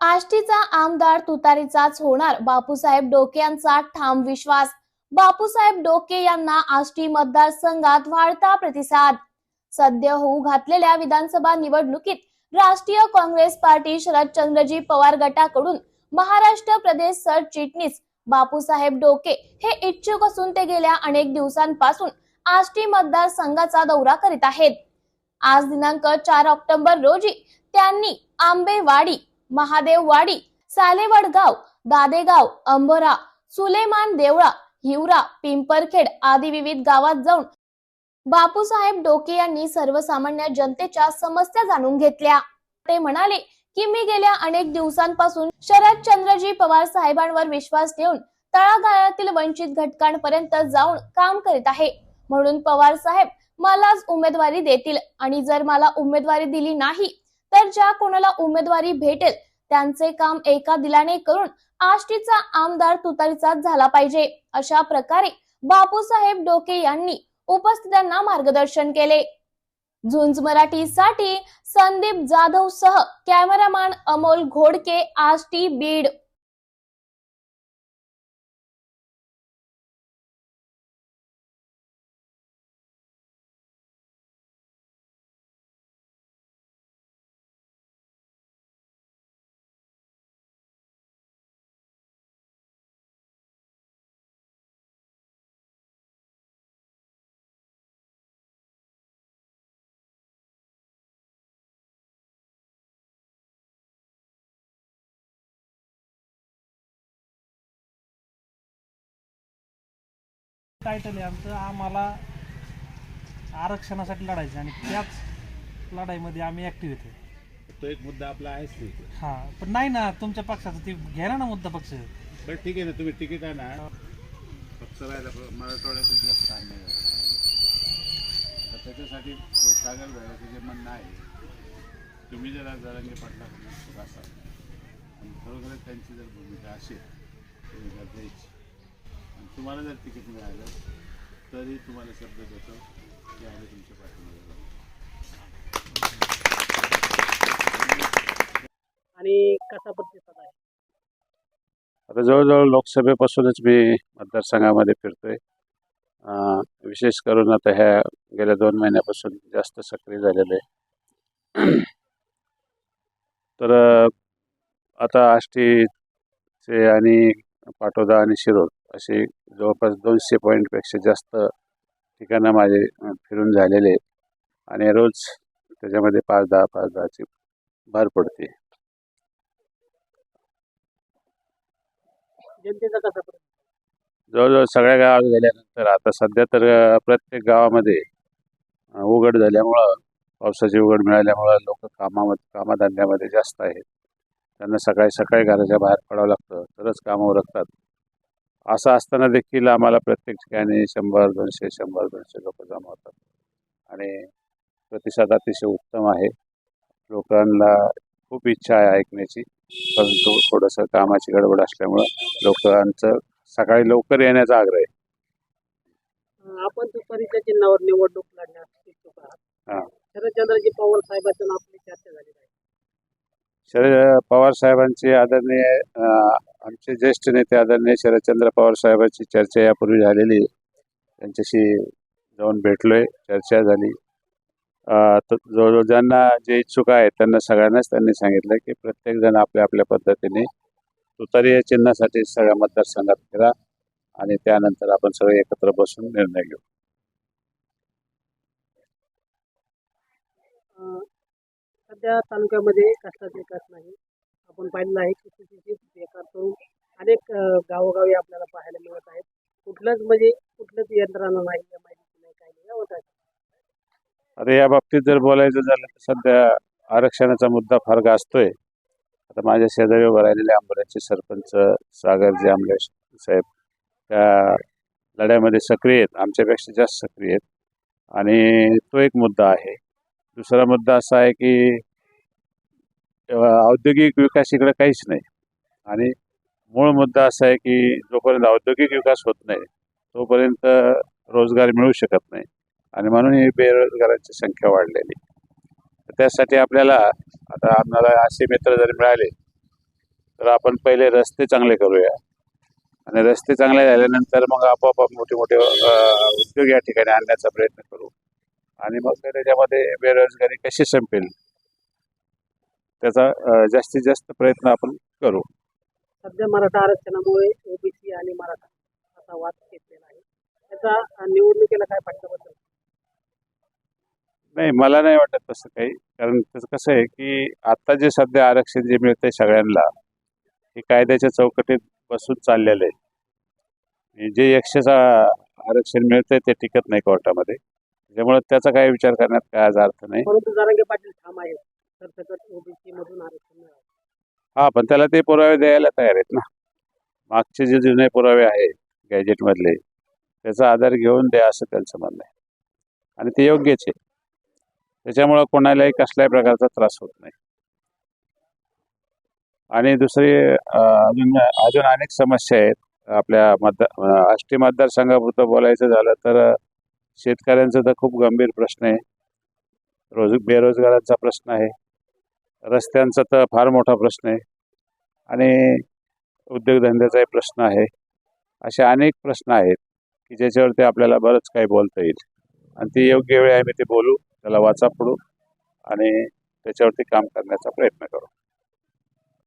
आष्टीचा आमदार तुतारीचाच होणार. बापूसाहेब डोके यांचा ठाम विश्वास. बापूसाहेब डोके यांना आष्टी मतदारसंघात वाढता प्रतिसाद. सध्या होऊ घातलेल्या विधानसभा निवडणुकीत राष्ट्रीय काँग्रेस पार्टी शरदचंद्रजी पवार गटाकडून महाराष्ट्र प्रदेश सरचिटणीस बापूसाहेब डोके हे इच्छुक असून ते गेल्या अनेक दिवसांपासून आष्टी मतदारसंघाचा दौरा करीत आहेत. आज दिनांक चार ऑक्टोबर रोजी त्यांनी आंबेवाडी महादेववाडी सालेवडगाव दादेगाव अंबरा सुलेमान देवळा हिवरा पिंपरखेड आदी विविध गावात जाऊन बापूसाहेब डोके यांनी सर्वसामान्य जनतेच्या समस्या जाणून घेतल्या. ते म्हणाले की मी गेल्या अनेक दिवसांपासून शरद चंद्रजी पवार साहेबांवर विश्वास ठेवून तळागाळातील वंचित घटकांपर्यंत जाऊन काम करीत आहे. म्हणून पवार साहेब मलाच उमेदवारी देतील आणि जर मला उमेदवारी दिली नाही तर ज्या कोणाला उमेदवारी भेटेल त्यांचे काम एका दिलाने करून आष्टीचा आमदार तुतारीचा झाला पाहिजे. अशा प्रकारे बापूसाहेब डोके यांनी उपस्थितांना मार्गदर्शन केले. झुंज मराठीसाठी संदीप जाधव सह कॅमेरामॅन अमोल घोडके आष्टी बीड. टायटल आहे आमचं. आम्हाला आरक्षणासाठी लढायचं आणि त्याच लढाईमध्ये आम्ही ऍक्टिव्ह येतो तो एक मुद्दा आपला आहेच नाही हा पण नाही ना तुमच्या पक्षाचं ते घ्यायला ना मुद्दा पक्ष. बरं ठीक आहे ना तुम्ही तिकीट आहे ना फक्त राहिला पण मराठवाड्यातच जास्त झाला. तर त्याच्यासाठी सागर भैयाचं जे म्हणणं आहे तुम्ही जरा जरांगे पाटला असाल आणि खरोखरच त्यांची जर भूमिका असेल तर जर द्यायची. तुम्हाला जर तिकीट मिळालं तरी तुम्हाला शब्द देतो. की आम्ही तुमच्या पाठीमागे राहू. आणि कसा प्रतिसाद आहे? आता जवळजवळ लोकसभेपासूनच मी मतदारसंघामध्ये फिरतोय. विशेष करून आता ह्या गेल्या दोन महिन्यापासून जास्त सक्रिय झालेलं आहे. तर आता आष्टीचे आणि पाटोदा आणि शिरोळ असे जवळपास दोनशे पॉईंटपेक्षा जास्त ठिकाणं माझे फिरून झालेले आणि रोज त्याच्यामध्ये पाच दहा पाच दहाची भर पडते. जवळजवळ सगळ्या गावात गेल्यानंतर आता सध्या तर प्रत्येक गावामध्ये उघड झाल्यामुळं पावसाची उघड मिळाल्यामुळं लोक कामामध्ये कामाधंद्यामध्ये जास्त आहेत. त्यांना सकाळी सकाळी घराच्या बाहेर पडावं लागतं. तरच कामं उरकतात. असं असताना देखील आम्हाला प्रत्येक ठिकाणी शंभर दोनशे शंभर दोनशे लोक जमा होतात. आणि प्रतिसाद अतिशय उत्तम आहे. लोकांना खूप इच्छा आहे ऐकण्याची. परंतु थोडंसं कामाची गडबड असल्यामुळं लोकांचं सकाळी लवकर येण्याचा आग्रह आहे. आपण तुतारीच्या चिन्हावर निवडणूक लढण्यास इच्छुक. आहात. शरदचंद्रजी पवार साहेबांच्या आपली चर्चा झाली आहे शरद पवार साहेबांचे आदरणीय आमचे ज्येष्ठ नेते आदरणीय शरदचंद्र पवार साहेबांची चर्चा यापूर्वी झालेली आहे. त्यांच्याशी जाऊन भेटलोय चर्चा झाली. तर जवळजवळ ज्यांना जे इच्छुक आहेत त्यांना सगळ्यांनाच त्यांनी सांगितलं की प्रत्येकजण आपल्या आपल्या पद्धतीने तुतारी या चिन्हासाठी सगळ्या मतदारसंघात फिरा आणि त्यानंतर आपण सगळे एकत्र बसून निर्णय घेऊ. सध्या तालुक्यामध्ये कसलाच विकास नाही. आपण पाहिलेलं आहे की बेकार करून अनेक गावोगावी आपल्याला पाहायला मिळत आहेत. कुठलंच म्हणजे कुठलंच यंत्रणा नाही नाही काही नाही. होत आहे. आता या बाबतीत जर बोलायचं झालं तर सध्या आरक्षणाचा मुद्दा फार गाजतोय. आता माझ्या शेजारी उभं राहिलेले आंबोऱ्याचे सरपंच सागरजी आंबे साहेब त्या लढ्यामध्ये सक्रिय आहेत. आमच्यापेक्षा जास्त सक्रिय आहेत. आणि तो एक मुद्दा आहे. दुसरा मुद्दा असा आहे की औद्योगिक विकास इकडे काहीच नाही. आणि मूळ मुद्दा असा आहे की जोपर्यंत औद्योगिक विकास होत नाही तोपर्यंत रोजगार मिळू शकत नाही. आणि म्हणून ही बेरोजगारांची संख्या वाढलेली तर त्यासाठी आपल्याला आता आम्हाला असे मित्र जरी मिळाले तर आपण पहिले रस्ते चांगले करूया. आणि रस्ते चांगले झाल्यानंतर मग आपोआप मोठे मोठे उद्योग या ठिकाणी आणण्याचा प्रयत्न करू. आणि मग त्याच्यामध्ये बेरोजगारी कशी संपेल? त्याचा जास्तीत जास्त प्रयत्न आपण करू. सध्या मराठा आरक्षणामुळे ओबीसी आणि मराठा असा वाद घेतलेला आहे. त्याचा निवडणुकीला काय नाही मला नाही वाटत तसं काही. कारण त्याचं कसं आहे की आता जे सध्या आरक्षण जे मिळतंय सगळ्यांना हे कायद्याच्या चौकटीत बसून चाललेलं आहे. जे एकशेचा आरक्षण मिळतंय ते टिकत नाही कोर्टामध्ये. त्याच्यामुळे त्याचा काही विचार करण्यात काय आज अर्थ नाही. परंतु जरांगे पाटील ठाम आहेत. सरसकट ओबीसी मधून आरक्षण मिळावं हा पण त्याला ते पुरावे द्यायला तयार आहेत ना. मागचे जे जुने पुरावे आहेत गॅजेटमधले त्याचा आधार घेऊन द्या असं त्यांचं म्हणणं आहे. आणि ते योग्यच आहे. त्याच्यामुळं कोणालाही कसल्याही प्रकारचा त्रास होत नाही. आणि दुसरी अजून अजून अनेक समस्या आहेत. आपल्या मतदार आष्टी मतदारसंघापुरतं बोलायचं झालं तर अं, शेतकऱ्यांचा तर खूप गंभीर प्रश्न आहे. रोज बेरोजगारांचा प्रश्न आहे. रस्त्यांचा तर फार मोठा प्रश्न आहे. आणि उद्योगधंद्याचाही प्रश्न आहे. असे अनेक प्रश्न आहेत की ज्याच्यावरती आपल्याला बरंच काही बोलता येईल. आणि ती योग्य वेळ आहे मी ते बोलू त्याला वाचा पडू आणि त्याच्यावरती काम करण्याचा प्रयत्न करू.